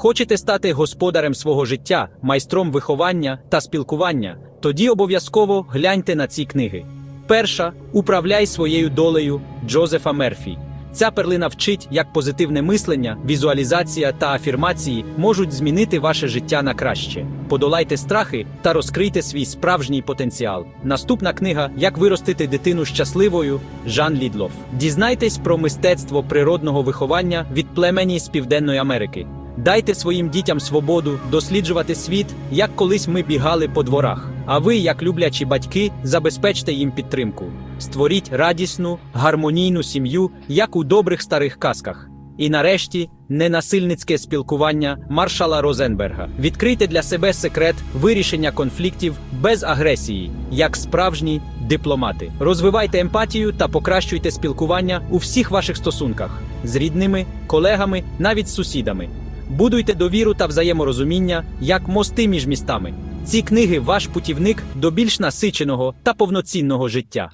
Хочете стати господарем свого життя, майстром виховання та спілкування? Тоді обов'язково гляньте на ці книги. Перша Управляй своєю долею Джозефа Мерфі. Ця перлина вчить, як позитивне мислення, візуалізація та афірмації можуть змінити ваше життя на краще. Подолайте страхи та розкрийте свій справжній потенціал. Наступна книга Як виростити дитину щасливою Жан Лідлов. Дізнайтесь про мистецтво природного виховання від племені з Південної Америки. Дайте своїм дітям свободу досліджувати світ, як колись ми бігали по дворах. А ви, як люблячі батьки, забезпечте їм підтримку. Створіть радісну, гармонійну сім'ю, як у добрих старих казках. І нарешті ненасильницьке спілкування маршала Розенберга. Відкрийте для себе секрет вирішення конфліктів без агресії, як справжні дипломати. Розвивайте емпатію та покращуйте спілкування у всіх ваших стосунках з рідними, колегами, навіть з сусідами. Будуйте довіру та взаєморозуміння як мости між містами. Ці книги ваш путівник до більш насиченого та повноцінного життя.